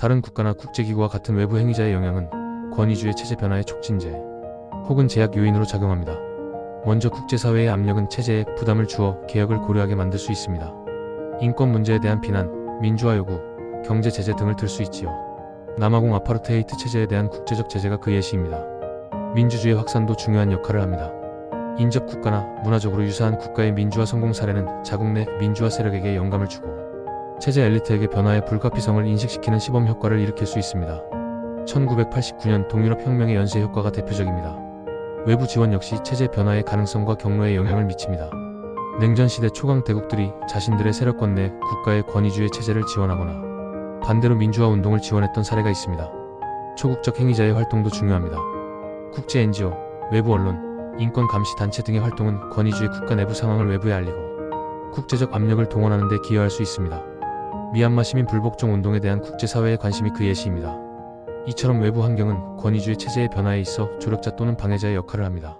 다른 국가나 국제기구와 같은 외부 행위자의 영향은 권위주의 체제 변화의 촉진제 혹은 제약 요인으로 작용합니다. 먼저 국제사회의 압력은 체제에 부담을 주어 개혁을 고려하게 만들 수 있습니다. 인권 문제에 대한 비난, 민주화 요구, 경제 제재 등을 들 수 있지요. 남아공 아파르테이트 체제에 대한 국제적 제재가 그 예시입니다. 민주주의 확산도 중요한 역할을 합니다. 인접 국가나 문화적으로 유사한 국가의 민주화 성공 사례는 자국 내 민주화 세력에게 영감을 주고 체제 엘리트에게 변화의 불가피성을 인식시키는 시범 효과를 일으킬 수 있습니다. 1989년 동유럽 혁명의 연쇄 효과가 대표적입니다. 외부 지원 역시 체제 변화의 가능성과 경로에 영향을 미칩니다. 냉전 시대 초강 대국들이 자신들의 세력권 내 국가의 권위주의 체제를 지원하거나 반대로 민주화 운동을 지원했던 사례가 있습니다. 초국적 행위자의 활동도 중요합니다. 국제 NGO, 외부 언론, 인권 감시 단체 등의 활동은 권위주의 국가 내부 상황을 외부에 알리고 국제적 압력을 동원하는 데 기여할 수 있습니다. 미얀마 시민 불복종 운동에 대한 국제사회의 관심이 그 예시입니다. 이처럼 외부 환경은 권위주의 체제의 변화에 있어 조력자 또는 방해자의 역할을 합니다.